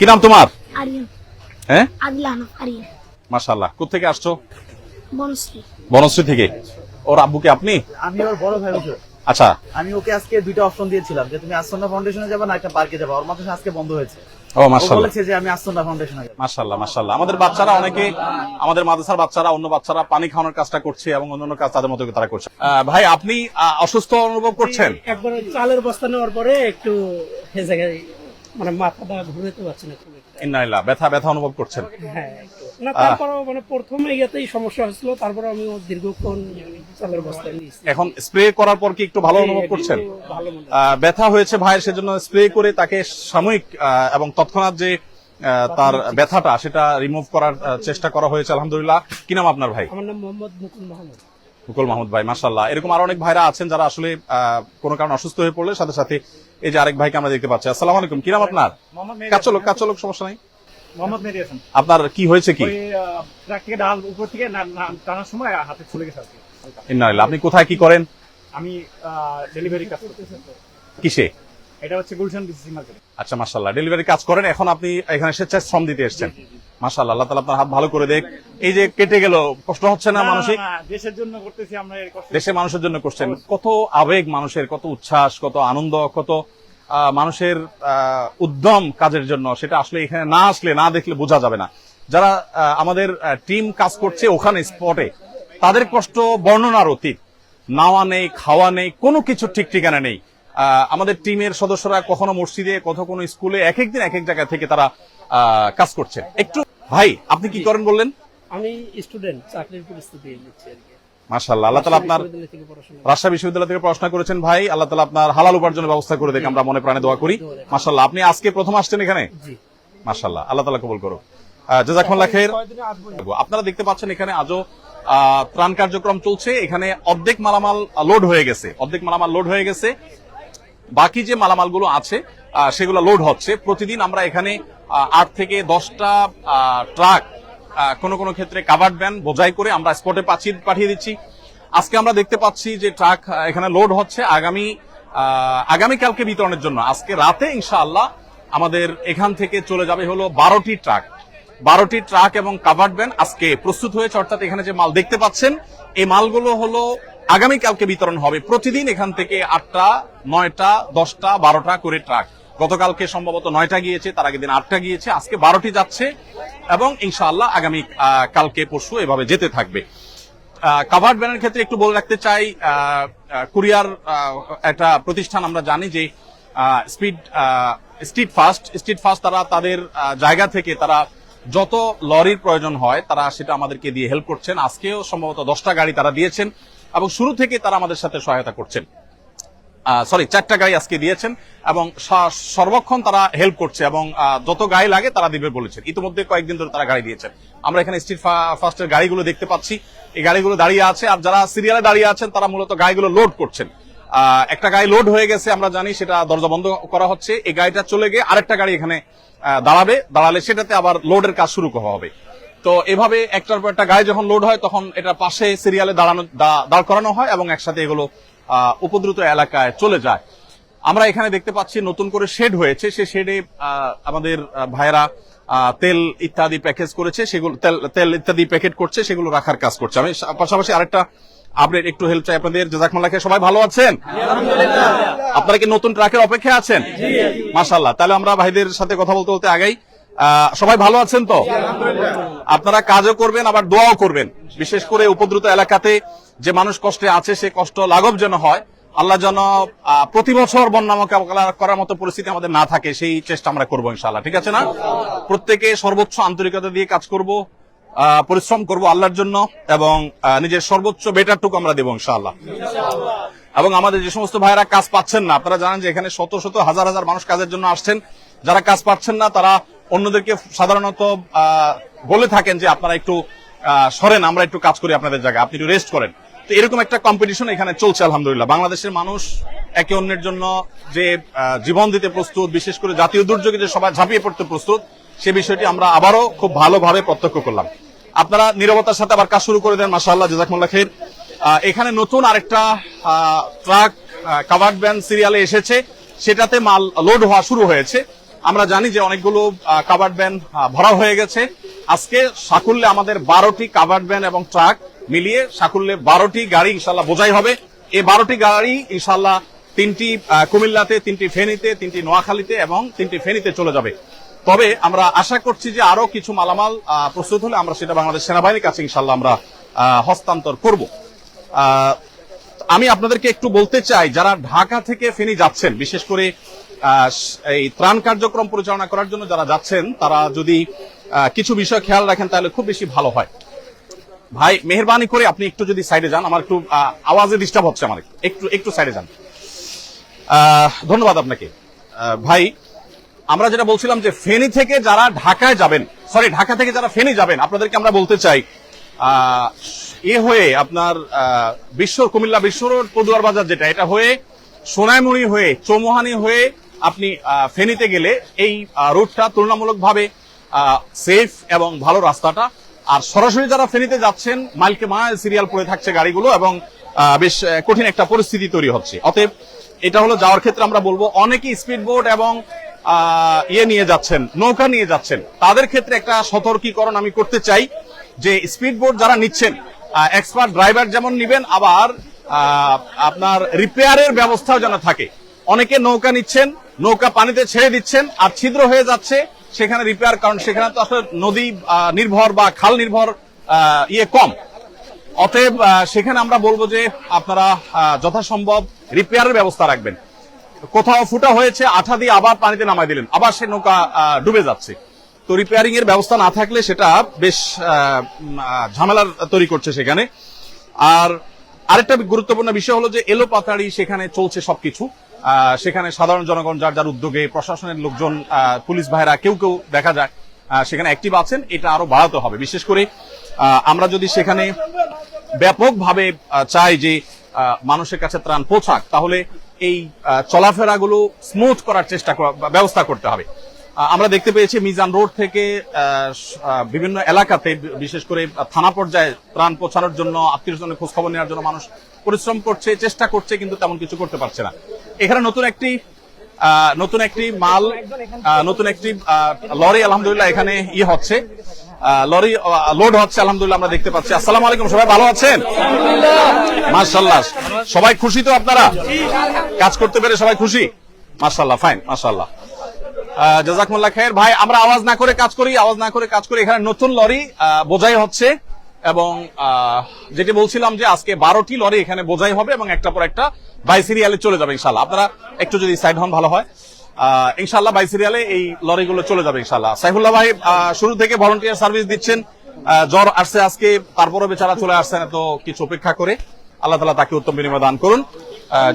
কি নাম তোমার? হ্যাঁ? আসছো? বনশ্রী। থেকে। ওর আব্বুকে আপনি? আমি ওর বড় ভাই আচ্ছা। আমি ওকে আজকে দুইটা অপশন দিয়েছিলাম যে তুমি আসন্না ফাউন্ডেশনে যাবে না একটা পার্কে যাবে। ওর মাথায় আজকে বন্ধ হয়েছে। ও ও বলেছে যে আমি আসন্না ফাউন্ডেশনে যাব। মাশাল্লাহ মাশাল্লাহ আমাদের বাচ্চারা অনেকে আমাদের মাদ্রাসার বাচ্চারা অন্য বাচ্চারা পানি খাওয়ানোর কাজটা করছে এবং অন্যান্য কাজ তাদের মতো তারা করছে। ভাই আপনি অসুস্থ অনুভব করছেন? একবার চালের বস্তা নেওয়ার পরে একটু মানে মাথাটা ঘুরাতে পারছি না খুব একটা। ব্যথা ব্যথা অনুভব করছেন? হ্যাঁ না মানে প্রথম ইয়েতেই সমস্যা হয়েছিল তারপরে আমি দীর্ঘক্ষণ চালের বস্তা নিয়েছি এখন স্প্রে করার পর কি একটু ভালো অনুভব করছেন? ব্যথা হয়েছে ভাইয়ের সেজন্য স্প্রে করে তাকে সাময়িক এবং তৎক্ষণাৎ যে তার ব্যথাটা সেটা রিমুভ করার চেষ্টা করা হয়েছে আলহামদুলিল্লাহ। কি নাম আপনার ভাই? আমার নাম মোহাম্মদ মুকুল মাহমুদ। মুকুল মাহমুদ ভাই মাসাল্লাহ এরকম আরও অনেক ভাইরা আছেন যারা আসলে কোনো কারণে অসুস্থ হয়ে পড়লে সাথে সাথে এই যে আরেক ভাইকে আমরা দেখতে পাচ্ছি। আসসালামু আলাইকুম। কি নাম আপনার? মোহাম্মদ মেহেদি কাজ চলুক কাজ চলুক সমস্যা নাই? মোহাম্মদ মেহেদি হাসান আপনার কি হয়েছে কি? ট্রাক থেকে ডাল উপর থেকে টানার সময় হাতে গেছে আর আপনি কোথায় কি করেন? আমি ডেলিভারি কাজ করতেছি। কিসে? এটা হচ্ছে গুলশান মার্কেটে আচ্ছা মাশাল্লাহ ডেলিভারি কাজ করেন। এখন আপনি এখানে স্বেচ্ছায় শ্রম দিতে এসেছেন। মাশাল্লাহ আল্লাহ তালা আপনার হাত ভালো করে দেখ। এই যে কেটে গেল কষ্ট হচ্ছে না মানসিক? দেশের জন্য করতেছি আমরা দেশের মানুষের জন্য করছেন। কত আবেগ মানুষের কত উচ্ছ্বাস কত আনন্দ কত মানুষের উদ্যম কাজের জন্য। সেটা আসলে এখানে না আসলে না দেখলে বোঝা যাবে না। যারা আমাদের টিম কাজ করছে ওখানে স্পটে তাদের কষ্ট বর্ণনার অতীত। নাওয়া নেই খাওয়া নেই কোনো কিছু ঠিক ঠিকানা নেই। আহ, আমাদের টিমের সদস্যরা কখনো মসজিদে কখনো কোনো স্কুলে এক এক দিন এক এক জায়গা থেকে তারা আহ, কাজ করছে। একটু ভাই আপনি কি করেন বললেন? আমি স্টুডেন্ট চাকরির পরিস্থিতি নিচ্ছি আর কি। আল্লাহ আপনার রাজশাহী বিশ্ববিদ্যালয় থেকে পড়াশোনা করেছেন ভাই আল্লাহ আপনার হালাল উপার্জনের ব্যবস্থা করে দেখে আমরা মনে প্রাণে দোয়া করি। মাশাল্লাহ আপনি আজকে প্রথম আসছেন এখানে? জি। আল্লাহ কবুল করো জাজাকুল্লাহ খের আপনারা দেখতে পাচ্ছেন এখানে আজও ত্রাণ কার্যক্রম চলছে। এখানে অর্ধেক মালামাল লোড হয়ে গেছে। অর্ধেক মালামাল লোড হয়ে গেছে। বাকি যে মালামালগুলো আছে সেগুলো লোড হচ্ছে। প্রতিদিন আমরা এখানে আট থেকে দশটা ট্রাক কোন কোন ক্ষেত্রে কাভার্ড ভ্যান বোঝাই করে আমরা স্পটে পাঠিয়ে পাঠিয়ে দিচ্ছি। আজকে আমরা দেখতে পাচ্ছি যে ট্রাক এখানে লোড হচ্ছে আগামী আগামীকালকে বিতরণের জন্য। আজকে রাতে, ইনশাআল্লাহ, আমাদের এখান থেকে চলে যাবে হলো বারোটি ট্রাক বারোটি ট্রাক এবং কাভার্ড ভ্যান আজকে প্রস্তুত হয়েছে, অর্থাৎ এখানে যে মাল দেখতে পাচ্ছেন, এই মালগুলো হলো আগামীকালকে বিতরণ হবে। প্রতিদিন এখান থেকে আটটা, নয়টা, দশটা, বারোটা করে ট্রাক। গতকালকে সম্ভবত নয়টা গিয়েছে, তার আগের দিন আটটা গিয়েছে, আজকে বারোটি যাচ্ছে এবং ইনশাআল্লাহ আগামী কালকে, পরশু এভাবে যেতে থাকবে। কাভার্ড ভ্যানের ক্ষেত্রে একটু বলে রাখতে চাই কুরিয়ার একটা প্রতিষ্ঠান আমরা জানি যে speed street fast street fast তারা তাদের জায়গা থেকে তারা যত লরির প্রয়োজন হয়, তারা সেটা আমাদেরকে দিয়ে হেল্প করছেন। আজকেও সম্ভবত দশটা গাড়ি তারা দিয়েছেন। এবং শুরু থেকে তারা আমাদের সাথে সহায়তা করছেন। সরি চারটা গাড়ি আজকে দিয়েছেন এবং সর্বক্ষণ তারা হেল্প করছে এবং যত গাড়ি লাগে তারা দিবে বলেছেন। ইতিমধ্যে কয়েকদিন ধরে তারা গাড়ি দিয়েছেন। আমরা এখানে স্ট্রিট ফার্স্টের গাড়িগুলো দেখতে পাচ্ছি। এই গাড়িগুলো দাঁড়িয়ে আছে আর যারা সিরিয়ালে দাঁড়িয়ে আছেন তারা মূলত গাড়িগুলো লোড করছেন। একটা গাড়ি লোড হয়ে গেছে, আমরা জানি সেটা দরজা বন্ধ করা হচ্ছে। এই গাড়িটা চলে গিয়ে আরেকটা গাড়ি এখানে দাঁড়াবে। দাঁড়ালে সেটাতে আবার লোডের কাজ শুরু করা হবে। তো এভাবে একটার পর একটা গায়ে যখন লোড হয় তখন এটা পাশে সিরিয়ালে দাঁড়ানো দাঁড় করানো হয় এবং একসাথে এগুলো উপদ্রুত এলাকায় চলে যায়। আমরা এখানে দেখতে পাচ্ছি নতুন করে শেড হয়েছে। সে শেডে আমাদের আহ, তেল ইত্যাদি প্যাকেজ করেছে। সেগুলো তেল- তেল ইত্যাদি প্যাকেট করছে সেগুলো রাখার কাজ করছে। আমি পাশাপাশি আরেকটা আপডেট একটু হেল্প চাই আপনাদের। জাজাকমাল্লাহ খেয়ে সবাই ভালো আছেন? আপনারা কি নতুন ট্রাকের অপেক্ষা আছেন? মাশাল্লাহ তাহলে আমরা ভাইদের সাথে কথা বলতে বলতে আগাই সবাই ভালো আছেন তো? আপনারা কাজও করবেন, আবার দোয়াও করবেন। বিশেষ করে উপদ্রুত এলাকাতে যে মানুষ কষ্টে আছে, সে কষ্ট লাঘব যেন হয়, আল্লাহ যেন প্রতি বছর বন্যা মোকাবেলা করার মতো পরিস্থিতি আমাদের না থাকে, সেই চেষ্টা আমরা করব ইনশাল্লাহ ঠিক আছে না? প্রত্যেকে সর্বোচ্চ আন্তরিকতা দিয়ে কাজ করব পরিশ্রম করব আল্লাহর জন্য, এবং নিজের সর্বোচ্চ বেটারটুকু আমরা দেবো ইনশাআল্লাহ। এবং আমাদের যে সমস্ত ভাইরা কাজ পাচ্ছেন না, আপনারা জানেন যে এখানে শত শত, হাজার হাজার মানুষ কাজের জন্য আসছেন। যারা কাজ পাচ্ছেন না, তারা অন্যদেরকে সাধারণত বলে থাকেন যে আপনারা একটু সরেন, আমরা একটু কাজ করি আপনাদের জায়গায়, আপনি একটু রেস্ট করেন। তো এরকম একটা কম্পিটিশন এখানে চলছে, আলহামদুলিল্লাহ। বাংলাদেশের মানুষ একে অন্যের জন্য যে জীবন দিতে প্রস্তুত, বিশেষ করে জাতীয় দুর্যোগে যে সবাই ঝাঁপিয়ে পড়তে প্রস্তুত, সে বিষয়টি আমরা আবারও খুব ভালোভাবে প্রত্যক্ষ করলাম। আপনারা নিরবতার সাথে আবার কাজ শুরু করে দেন মাসাল্লাহ জাজাকমুল্লাহ খের এখানে নতুন আরেকটা ট্রাক কাভার্ড ভ্যান সিরিয়ালে এসেছে। সেটাতে মাল লোড হওয়া শুরু হয়েছে। আমরা জানি যে অনেকগুলো কাভার্ড ভ্যান ভরা হয়ে গেছে। আজকে সাকুল্যে আমাদের বারোটি কাভার্ড ভ্যান এবং ট্রাক মিলিয়ে সাকুল্যে বারোটি গাড়ি ইনশাল্লাহ বোঝাই হবে। এই বারোটি গাড়ি ইনশাল্লাহ তিনটি কুমিল্লাতে, তিনটি ফেনীতে, তিনটি নোয়াখালীতে এবং তিনটি ফেনীতে চলে যাবে। তবে আমরা আশা করছি যে আরও কিছু মালামাল প্রস্তুত হলে আমরা সেটা বাংলাদেশ সেনাবাহিনীর কাছে ইনশাল্লাহ আমরা হস্তান্তর করব। আমি আপনাদেরকে একটু বলতে চাই, যারা ঢাকা থেকে ফেনী যাচ্ছেন, বিশেষ করে এই ত্রাণ কার্যক্রম পরিচালনা করার জন্য যারা যাচ্ছেন, তারা যদি কিছু বিষয় খেয়াল রাখেন, তাহলে খুব বেশি ভালো হয়। ভাই, মেহরবানি করে আপনি একটু যদি সাইডে যান, আমার একটু আওয়াজে ডিস্টার্ব হচ্ছে আমার একটু। একটু সাইডে যান। ধন্যবাদ আপনাকে। ভাই, আমরা যেটা বলছিলাম যে ফেনী থেকে যারা ঢাকায় যাবেন সরি ঢাকা থেকে যারা ফেনী যাবেন, আপনাদেরকে আমরা বলতে চাই এ হয়ে আপনার বিশ্ব কুমিল্লা বিশ্ব পদুয়ার বাজার যেটা, এটা হয়ে সোনাইমুড়ি হয়ে চৌমোহানি হয়ে আপনি ফেনীতে গেলে এই রুটটা তুলনামূলকভাবে সেফ এবং ভালো রাস্তাটা। আর সরাসরি যারা ফেনীতে যাচ্ছেন, মাইলকে মাইল সিরিয়াল পড়ে থাকছে গাড়িগুলো এবং বেশ কঠিন একটা পরিস্থিতি তৈরি হচ্ছে। অতএব এটা হলো যাওয়ার ক্ষেত্রে আমরা বলব, অনেকেই স্পিড বোট এবং ইয়ে নিয়ে যাচ্ছেন, নৌকা নিয়ে যাচ্ছেন। তাদের ক্ষেত্রে একটা সতর্কীকরণ আমি করতে চাই যে স্পিড বোট যারা নিচ্ছেন এক্সপার্ট ড্রাইভার যেমন নিবেন, আবার আপনার রিপেয়ারের ব্যবস্থাও যেন থাকে। অনেকে নৌকা নিচ্ছেন, নৌকা পানিতে ছেড়ে দিচ্ছেন, আর ছিদ্র হয়ে যাচ্ছে, সেখানে রিপেয়ার কারণ সেখানে তো আসলে নদী নির্ভর বা খাল নির্ভর ইয়ে কম। অতএব সেখানে আমরা বলব যে আপনারা যথাসম্ভব রিপেয়ারের ব্যবস্থা রাখবেন। কোথাও ফুটা হয়েছে, আঠা দিয়ে আবার পানিতে নামাই দিলেন, আবার সে নৌকা ডুবে যাচ্ছে। তো রিপেয়ারিং এর ব্যবস্থা না থাকলে সেটা বেশ ঝামেলার তৈরি করছে সেখানে। আর আরেকটা গুরুত্বপূর্ণ বিষয় হলো যে এলো পাতাড়ি সেখানে চলছে সবকিছু। সেখানে সাধারণ জনগণ যার যার উদ্যোগে প্রশাসনের লোকজন পুলিশ ভাইরা কেউ কেউ দেখা যায় সেখানে অ্যাক্টিভ আছেন, এটা আরও বাড়াতে হবে। বিশেষ করে আমরা যদি সেখানে ব্যাপকভাবে চাই যে মানুষের কাছে ত্রাণ পৌঁছাক, তাহলে এই চলাফেরাগুলো স্মুথ করার চেষ্টা ব্যবস্থা করতে হবে। আমরা দেখতে পেয়েছি মিজান রোড থেকে বিভিন্ন এলাকাতে, বিশেষ করে থানা পর্যায়ে ত্রাণ পৌঁছানোর জন্য আত্মীয় খোঁজ খবর নেওয়ার জন্য মানুষ পরিশ্রম করছে, চেষ্টা করছে, কিন্তু তেমন কিছু করতে পারছে না। এখানে নতুন একটি নতুন একটি মাল নতুন একটি লরি আলহামদুলিল্লাহ এখানে ই হচ্ছে। লরি লোড হচ্ছে, আলহামদুলিল্লাহ আমরা দেখতে পাচ্ছি। আসসালামু আলাইকুম, সবাই ভালো আছেন? মার্শাল্লাহ সবাই খুশি তো আপনারা? কাজ করতে পেরে সবাই খুশি? মার্শাল্লাহ ফাইন মার্শাল্লাহ জাজাকমুল্লাহ খায়ের ভাই, আমরা আওয়াজ না করে কাজ করি, আওয়াজ না করে কাজ করি। এখানে নতুন লরি বোঝাই হচ্ছে। এবং যেটি বলছিলাম যে আজকে বারোটি লরি এখানে বোঝাই হবে এবং একটা পর একটা বাই সিরিয়ালে চলে যাবে ইনশাল্লাহ আপনারা একটু যদি সাইড হন ভালো হয়। ইনশাল্লাহ বাই সিরিয়ালে এই লরিগুলো চলে যাবে ইনশাল্লাহ সাইফুল্লাহ ভাই শুরু থেকে ভলান্টিয়ার সার্ভিস দিচ্ছেন। জ্বর আসছে আজকে তারপরে বেচারা চলে আসছেন এত কিছু অপেক্ষা করে আল্লাহ তালা তাকে উত্তম বিনিময় দান করুন।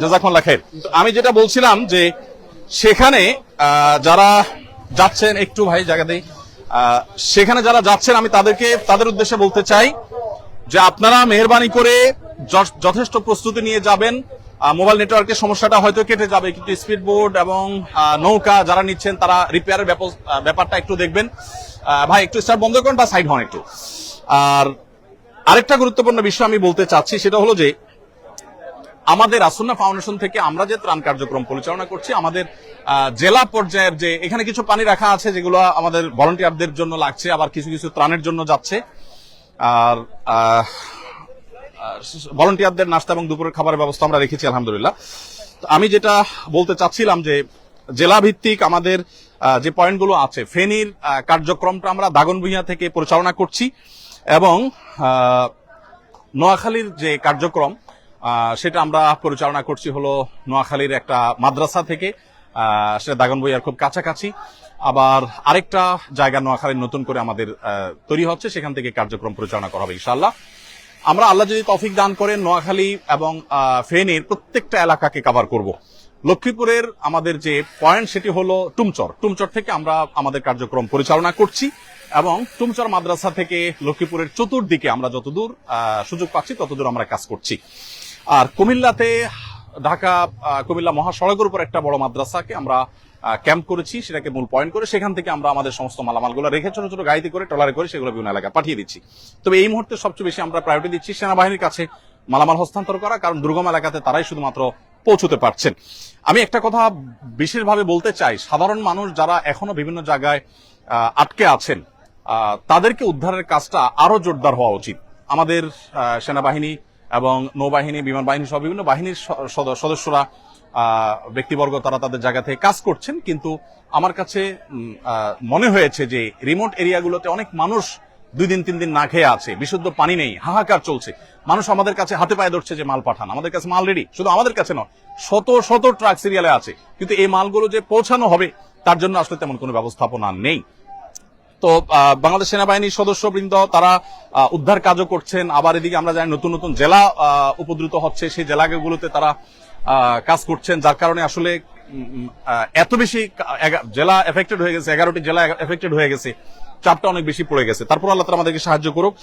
জাজাকুল্লাহ খের আমি যেটা বলছিলাম যে সেখানে যারা যাচ্ছেন একটু ভাই জায়গা আহ, সেখানে যারা যাচ্ছেন, আমি তাদেরকে, তাদের উদ্দেশ্যে বলতে চাই যে আপনারা মেহরবানি করে যথেষ্ট প্রস্তুতি নিয়ে যাবেন। মোবাইল নেটওয়ার্কের সমস্যাটা হয়তো কেটে যাবে, কিন্তু স্পিড বোর্ড এবং নৌকা যারা নিচ্ছেন, তারা রিপেয়ারের ব্যাপ- ব্যাপারটা একটু দেখবেন। ভাই, একটু স্টার্ট বন্ধ করুন বা সাইড হন একটু। আর আরেকটা গুরুত্বপূর্ণ বিষয় আমি বলতে চাচ্ছি, সেটা হলো যে আমাদের আসন্না ফাউন্ডেশন থেকে আমরা যে ত্রাণ কার্যক্রম পরিচালনা করছি, আমাদের জেলা পর্যায়ের যে এখানে কিছু পানি রাখা আছে যেগুলো আমাদের ভলান্টিয়ারদের জন্য লাগছে, আবার কিছু কিছু ত্রাণের জন্য যাচ্ছে। আর ভলান্টিয়ারদের নাস্তা এবং দুপুরের খাবারের ব্যবস্থা আমরা রেখেছি, আলহামদুলিল্লাহ। আমি যেটা বলতে চাচ্ছিলাম যে জেলা ভিত্তিক আমাদের যে পয়েন্টগুলো আছে, ফেনীর কার্যক্রমটা আমরা দাগনভূঞা থেকে পরিচালনা করছি এবং নোয়াখালীর যে কার্যক্রম সেটা আমরা পরিচালনা করছি হলো নোয়াখালীর একটা মাদ্রাসা থেকে। সেটা দাগনবইয়ার খুব কাছাকাছি। আবার আরেকটা জায়গা নোয়াখালীর নতুন করে আমাদের তৈরি হচ্ছে, সেখান থেকে কার্যক্রম পরিচালনা করা হবে ইনশাল্লাহ আমরা আল্লাহ যদি তৌফিক দান করেন, নোয়াখালী এবং ফেনীর প্রত্যেকটা এলাকাকে কভার করব। লক্ষ্মীপুরের আমাদের যে পয়েন্ট সেটি হলো টুমচর। টুমচর থেকে আমরা আমাদের কার্যক্রম পরিচালনা করছি এবং টুমচর মাদ্রাসা থেকে লক্ষ্মীপুরের চতুর্দিকে আমরা যতদূর সুযোগ পাচ্ছি, ততদূর আমরা কাজ করছি। আর কুমিল্লাতে ঢাকা কুমিল্লা মহাসড়কের উপর একটা বড় মাদ্রাসাকে আমরা ক্যাম্প করেছি, সেটাকে মূল পয়েন্ট করে। সেখান থেকে আমরা আমাদের সমস্ত মালামালগুলো রেখে ছোট ছোট গাড়িতে করে ট্রলারে করে সেগুলো বিভিন্ন এলাকায় পাঠিয়ে দিচ্ছি। তবে এই মুহূর্তে সবচেয়ে বেশি আমরা প্রায়োরিটি দিচ্ছি সেনাবাহিনীর কাছে মালামাল হস্তান্তর করা, কারণ দুর্গম এলাকাতে তারাই শুধুমাত্র পৌঁছতে পারছেন। আমি একটা কথা বিশেষভাবে বলতে চাই, সাধারণ মানুষ যারা এখনও বিভিন্ন জায়গায় আটকে আছেন তাদেরকে উদ্ধারের কাজটা আরও জোরদার হওয়া উচিত। আমাদের সেনাবাহিনী এবং নৌবাহিনী বিমান বাহিনী সহ বিভিন্ন বাহিনীর সদস্যরা ব্যক্তিবর্গ তারা তাদের জায়গা থেকে কাজ করছেন। কিন্তু আমার কাছে মনে হয়েছে যে রিমোট এরিয়াগুলোতে অনেক মানুষ দুই দিন, তিন দিন না খেয়ে আছে। বিশুদ্ধ পানি নেই, হাহাকার চলছে। মানুষ আমাদের কাছে হাতে পায়ে ধরছে যে মাল পাঠান। আমাদের কাছে মাল রেডি শুধু আমাদের কাছে নয়, শত শত ট্রাক সিরিয়ালে আছে। কিন্তু এই মালগুলো যে পৌঁছানো হবে, তার জন্য আসলে তেমন কোনো ব্যবস্থাপনা নেই। তো বাংলাদেশ সেনাবাহিনীর সদস্যবৃন্দ, তারা উদ্ধার কাজও করছেন। আবার এদিকে আমরা জানি নতুন নতুন জেলা উপদ্রুত হচ্ছে। সেই জেলাগুলোতে তারা কাজ করছেন, যার কারণে আসলে এত বেশি জেলা এফেক্টেড হয়ে গেছে, এগারোটি জেলা এফেক্টেড হয়ে গেছে। চাপটা অনেক বেশি পড়ে গেছে। তারপর আল্লাহ আমাদেরকে সাহায্য করুক।